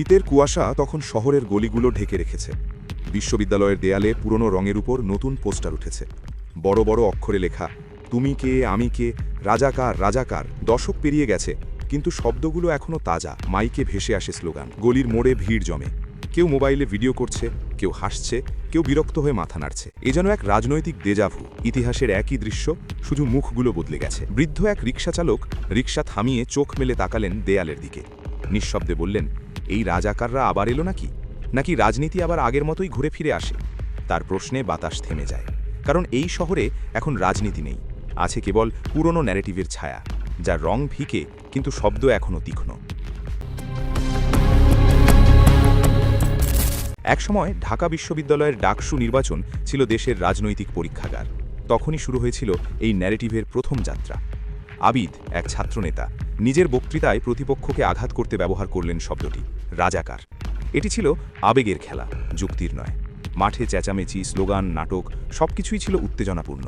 শীতের কুয়াশা তখন শহরের গলিগুলো ঢেকে রেখেছে। বিশ্ববিদ্যালয়ের দেয়ালে পুরনো রঙের উপর নতুন পোস্টার উঠেছে। বড় বড় অক্ষরে লেখা, তুমি কে, আমি কে রাজাকার রাজাকার দশক পেরিয়ে গেছে, কিন্তু শব্দগুলো এখনও তাজা। মাইকে ভেসে আসে স্লোগান, গলির মোড়ে ভিড় জমে। কেউ মোবাইলে ভিডিও করছে, কেউ হাসছে, কেউ বিরক্ত হয়ে মাথা নাড়ছে। এ যেন এক রাজনৈতিক দেজাভু ইতিহাসের একই দৃশ্য, শুধু মুখগুলো বদলে গেছে। বৃদ্ধ এক রিক্সা চালক রিক্সা থামিয়ে চোখ মেলে তাকালেন দেয়ালের দিকে। নিঃশব্দে বললেন, এই রাজাকাররা আবার এলো নাকি? নাকি রাজনীতি আবার আগের মতোই ঘুরে ফিরে আসে? তার প্রশ্নে বাতাস থেমে যায়, কারণ এই শহরে এখন রাজনীতি নেই, আছে কেবল পুরনো ন্যারেটিভের ছায়া, যার রং ফিকে কিন্তু শব্দ এখনও তীক্ষ্ণ। একসময় ঢাকা বিশ্ববিদ্যালয়ের ডাকসু নির্বাচন ছিল দেশের রাজনৈতিক পরীক্ষাগার। তখনই শুরু হয়েছিল এই ন্যারেটিভের প্রথম যাত্রা। আবিদ, এক ছাত্রনেতা নিজের বক্তৃতায় প্রতিপক্ষকে আঘাত করতে ব্যবহার করলেন শব্দটি, রাজাকার। এটি ছিল আবেগের খেলা, যুক্তির নয়। মাঠে চেঁচামেচি, স্লোগান, নাটক সবকিছুই ছিল উত্তেজনাপূর্ণ।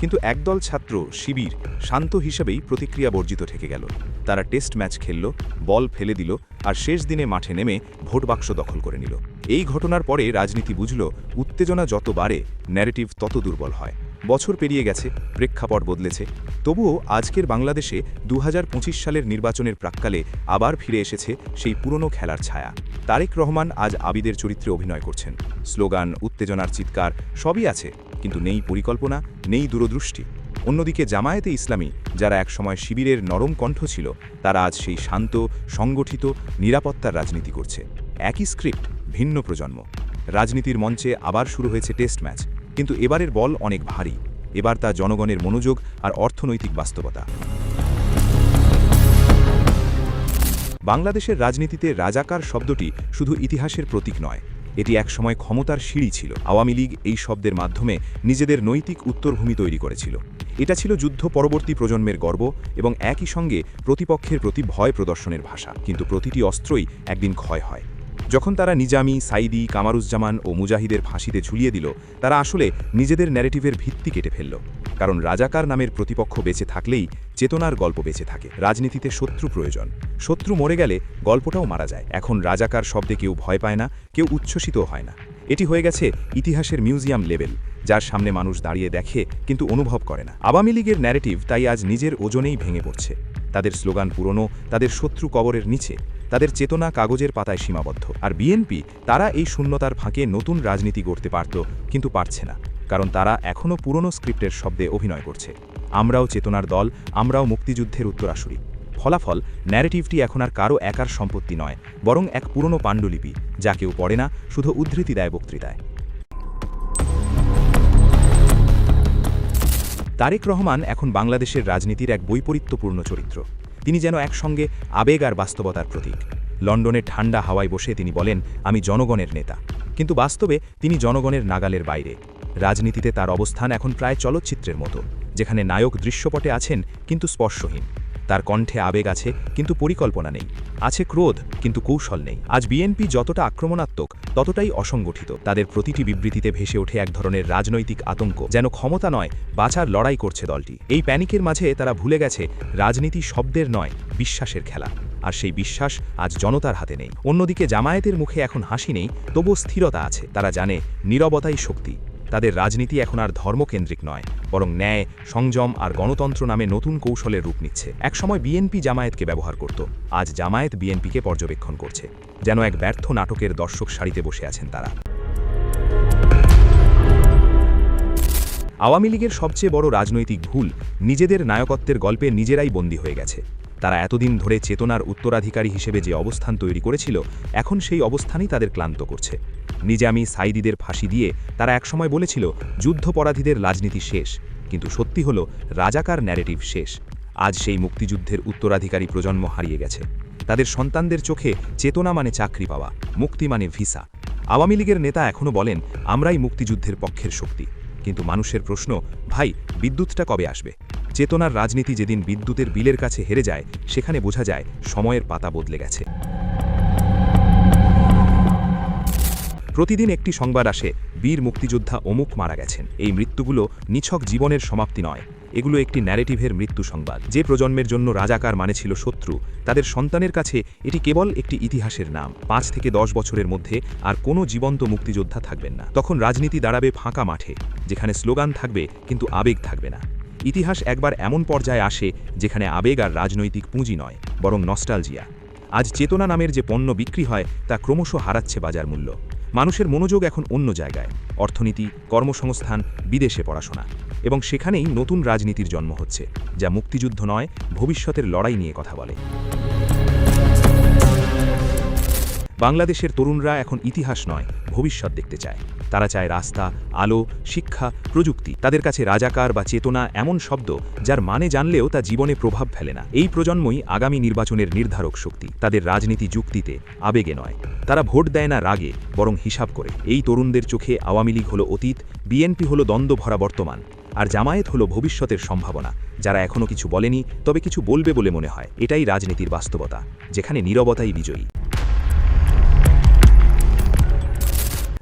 কিন্তু একদল ছাত্র শিবির শান্ত হিসেবেই প্রতিক্রিয়া বর্জিত থেকে গেল। তারা টেস্ট ম্যাচ খেলল, বল ফেলে দিল আর শেষ দিনে মাঠে নেমে ভোট বাক্স দখল করে নিল। এই ঘটনার পরে রাজনীতি বুঝল, উত্তেজনা যত বাড়ে ন্যারেটিভ তত দুর্বল হয়। বছর পেরিয়ে গেছে, প্রেক্ষাপট বদলেছে। তবুও আজকের বাংলাদেশে দু হাজার পঁচিশ সালের নির্বাচনের প্রাক্কালে আবার ফিরে এসেছে সেই পুরনো খেলার ছায়া। তারেক রহমান আজ আবিদের চরিত্রে অভিনয় করছেন। স্লোগান, উত্তেজনার চিৎকার, সবই আছে, কিন্তু নেই পরিকল্পনা, নেই দূরদৃষ্টি। অন্যদিকে জামায়াতে ইসলামী, যারা একসময় শিবিরের নরম কণ্ঠ ছিল, তারা আজ সেই শান্ত, সংগঠিত, নিরাপত্তার রাজনীতি করছে। একই স্ক্রিপ্ট, ভিন্ন প্রজন্ম। রাজনীতির মঞ্চে আবার শুরু হয়েছে টেস্ট ম্যাচ। কিন্তু এবারের বল অনেক ভারী। এবার তা জনগণের মনোযোগ আর অর্থনৈতিক বাস্তবতা। বাংলাদেশের রাজনীতিতে রাজাকার শব্দটি শুধু ইতিহাসের প্রতীক নয়, এটি একসময় ক্ষমতার সিঁড়ি ছিল। আওয়ামী লীগ এই শব্দের মাধ্যমে নিজেদের নৈতিক উত্তরভূমি তৈরি করেছিল। এটা ছিল যুদ্ধ পরবর্তী প্রজন্মের গর্ব এবং একই সঙ্গে প্রতিপক্ষের প্রতি ভয় প্রদর্শনের ভাষা। কিন্তু প্রতিটি অস্ত্রই একদিন ক্ষয় হয়। যখন তারা নিজামি সাইদি কামারুজ্জামান ও মুজাহিদের ফাঁসিতে ঝুলিয়ে দিল, তারা আসলে নিজেদের ন্যারেটিভের ভিত্তি কেটে ফেলল। কারণ রাজাকার নামের প্রতিপক্ষ বেঁচে থাকলেই চেতনার গল্প বেঁচে থাকে। রাজনীতিতে শত্রু প্রয়োজন। শত্রু মরে গেলে গল্পটাও মারা যায়। এখন রাজাকার শব্দে কেউ ভয় পায় না, কেউ উচ্ছ্বসিতও হয় না। এটি হয়ে গেছে ইতিহাসের মিউজিয়াম লেভেল, যার সামনে মানুষ দাঁড়িয়ে দেখে কিন্তু অনুভব করে না। আওয়ামী লীগের ন্যারেটিভ তাই আজ নিজের ওজনেই ভেঙে পড়ছে। তাদের স্লোগান পুরনো, তাদের শত্রু কবরের নিচে। তাদের চেতনা কাগজের পাতায় সীমাবদ্ধ। আর বিএনপি তারা এই শূন্যতার ফাঁকে নতুন রাজনীতি গড়তে পারত, কিন্তু পারছে না, কারণ তারা এখনও পুরনো স্ক্রিপ্টের শব্দে অভিনয় করছে। আমরাও চেতনার দল, আমরাও মুক্তিযুদ্ধের উত্তরাসুরি। ফলাফল ন্যারেটিভটি এখন আর কারও একার সম্পত্তি নয়, বরং এক পুরনো পাণ্ডুলিপি, যা কেউ পড়ে না, শুধু উদ্ধৃতি দেয় বক্তৃতায়। তারেক রহমান এখন বাংলাদেশের রাজনীতির এক বৈপরীত্যপূর্ণ চরিত্র। তিনি যেন একসঙ্গে আবেগ আর বাস্তবতার প্রতীক। লন্ডনে ঠান্ডা হাওয়ায় বসে তিনি বলেন, আমি জনগণের নেতা। কিন্তু বাস্তবে তিনি জনগণের নাগালের বাইরে। রাজনীতিতে তার অবস্থান এখন প্রায় চলচ্চিত্রের মতো, যেখানে নায়ক দৃশ্যপটে আছেন, কিন্তু স্পর্শহীন। তার কণ্ঠে আবেগ আছে, কিন্তু পরিকল্পনা নেই। আছে ক্রোধ, কিন্তু কৌশল নেই। আজ বিএনপি যতটা আক্রমণাত্মক, ততটাই অসংগঠিত। তাদের প্রতিটি বিবৃতিতে ভেসে ওঠে এক ধরনের রাজনৈতিক আতঙ্ক, যেন ক্ষমতা নয়, বাঁচার লড়াই করছে দলটি। এই প্যানিকের মাঝে তারা ভুলে গেছে, রাজনীতি শব্দের নয়, বিশ্বাসের খেলা। আর সেই বিশ্বাস আজ জনতার হাতে নেই। অন্যদিকে জামায়াতের মুখে এখন হাসি নেই, তবুও স্থিরতা আছে। তারা জানে, নীরবতাই শক্তি। তাদের রাজনীতি এখন আর ধর্মকেন্দ্রিক নয়, বরং ন্যায়, সংযম আর গণতন্ত্র নামে নতুন কৌশলের রূপ নিচ্ছে। একসময় বিএনপি জামায়াতকে ব্যবহার করত, আজ জামায়াত বিএনপিকে পর্যবেক্ষণ করছে, যেন এক ব্যর্থ নাটকের দর্শক সারিতে বসে আছেন তারা। আওয়ামী লীগের সবচেয়ে বড় রাজনৈতিক ভুল নিজেদের নায়কত্বের গল্পে নিজেরাই বন্দী হয়ে গেছে। তারা এতদিন ধরে চেতনার উত্তরাধিকারী হিসেবে যে অবস্থান তৈরি করেছিল, এখন সেই অবস্থানই তাদের ক্লান্ত করছে। নিজামি সাইদিদের ফাঁসি দিয়ে তারা একসময় বলেছিল, যুদ্ধপরাধীদের রাজনীতি শেষ, কিন্তু সত্যি হল, রাজাকার ন্যারেটিভ শেষ। আজ সেই মুক্তিযুদ্ধের উত্তরাধিকারী প্রজন্ম হারিয়ে গেছে। তাদের সন্তানদের চোখে চেতনা মানে চাকরি পাওয়া, মুক্তি মানে ভিসা। আওয়ামী লীগের নেতা এখনও বলেন, আমরাই মুক্তিযুদ্ধের পক্ষের শক্তি। কিন্তু মানুষের প্রশ্ন, ভাই, বিদ্যুৎটা কবে আসবে? চেতনার রাজনীতি যেদিন বিদ্যুতের বিলের কাছে হেরে যায়, সেখানে বোঝা যায় সময়ের পাতা বদলে গেছে। প্রতিদিন একটি সংবাদ আসে, বীর মুক্তিযোদ্ধা অমুক মারা গেছেন। এই মৃত্যুগুলো নিছক জীবনের সমাপ্তি নয়। এগুলো একটি ন্যারেটিভের মৃত্যু সংবাদ। যে প্রজন্মের জন্য রাজাকার মানে ছিল শত্রু, তাদের সন্তানের কাছে এটি কেবল একটি ইতিহাসের নাম। পাঁচ থেকে দশ বছরের মধ্যে আর কোনো জীবন্ত মুক্তিযোদ্ধা থাকবেন না। তখন রাজনীতি দাঁড়াবে ফাঁকা মাঠে, যেখানে স্লোগান থাকবে কিন্তু আবেগ থাকবে না। ইতিহাস একবার এমন পর্যায়ে আসে যেখানে আবেগ আর রাজনৈতিক পুঁজি নয়, বরং নস্টালজিয়া। আজ চেতনা নামের যে পণ্য বিক্রি হয়, তা ক্রমশ হারাচ্ছে বাজার মূল্য। মানুষের মনোযোগ এখন অন্য জায়গায়। অর্থনীতি, কর্মসংস্থান, বিদেশে পড়াশোনা। এবং সেখানেই নতুন রাজনীতির জন্ম হচ্ছে, যা মুক্তিযুদ্ধ নয়, ভবিষ্যতের লড়াই নিয়ে কথা বলে। বাংলাদেশের তরুণরা এখন ইতিহাস নয়, ভবিষ্যৎ দেখতে চায়। তারা চায় রাস্তা, আলো, শিক্ষা, প্রযুক্তি। তাদের কাছে রাজাকার বা চেতনা এমন শব্দ যার মানে জানলেও তা জীবনে প্রভাব ফেলে না। এই প্রজন্মই আগামী নির্বাচনের নির্ধারক শক্তি। তাদের রাজনীতি যুক্তিতে আবেগে নয়। তারা ভোট দেয় না রাগে, বরং হিসাব করে। এই তরুণদের চোখে আওয়ামী লীগ হল অতীত, বিএনপি হল দ্বন্দ্ব ভরা বর্তমান। আর জামায়াত হল ভবিষ্যতের সম্ভাবনা। যারা এখনও কিছু বলেনি, তবে কিছু বলবে বলে মনে হয়। এটাই রাজনীতির বাস্তবতা, যেখানে নীরবতাই বিজয়ী।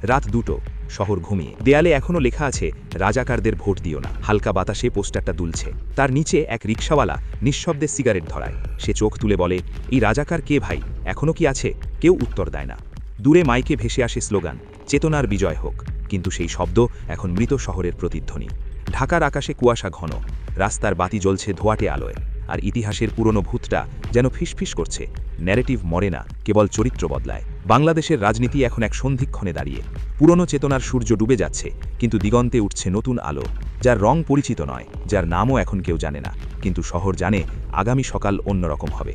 রাত দুটো, শহর ঘুমিয়ে। দেয়ালে এখনও লেখা আছে, রাজাকারদের ভোট দিও না। হালকা বাতাসে পোস্টারটা দুলছে। তার নিচে এক রিক্সাওয়ালা নিঃশব্দে সিগারেট ধরায়। সে চোখ তুলে বলে, এই রাজাকার কে ভাই? এখনও কি আছে? কেউ উত্তর দেয় না। দূরে মাইকে ভেসে আসে স্লোগান, চেতনার বিজয় হোক। কিন্তু সেই শব্দ এখন মৃত শহরের প্রতিধ্বনি। ঢাকার আকাশে কুয়াশা ঘন। রাস্তার বাতি জ্বলছে ধোয়াটে আলোয়। আর ইতিহাসের পুরনো ভূতটা যেন ফিসফিস করছে। ন্যারেটিভ মরে না, কেবল চরিত্র বদলায়। বাংলাদেশের রাজনীতি এখন এক সন্ধিক্ষণে দাঁড়িয়ে। পুরনো চেতনার সূর্য ডুবে যাচ্ছে, কিন্তু দিগন্তে উঠছে নতুন আলো, যার রং পরিচিত নয়, যার নামও এখন কেউ জানে না, কিন্তু শহর জানে আগামী সকাল অন্যরকম হবে।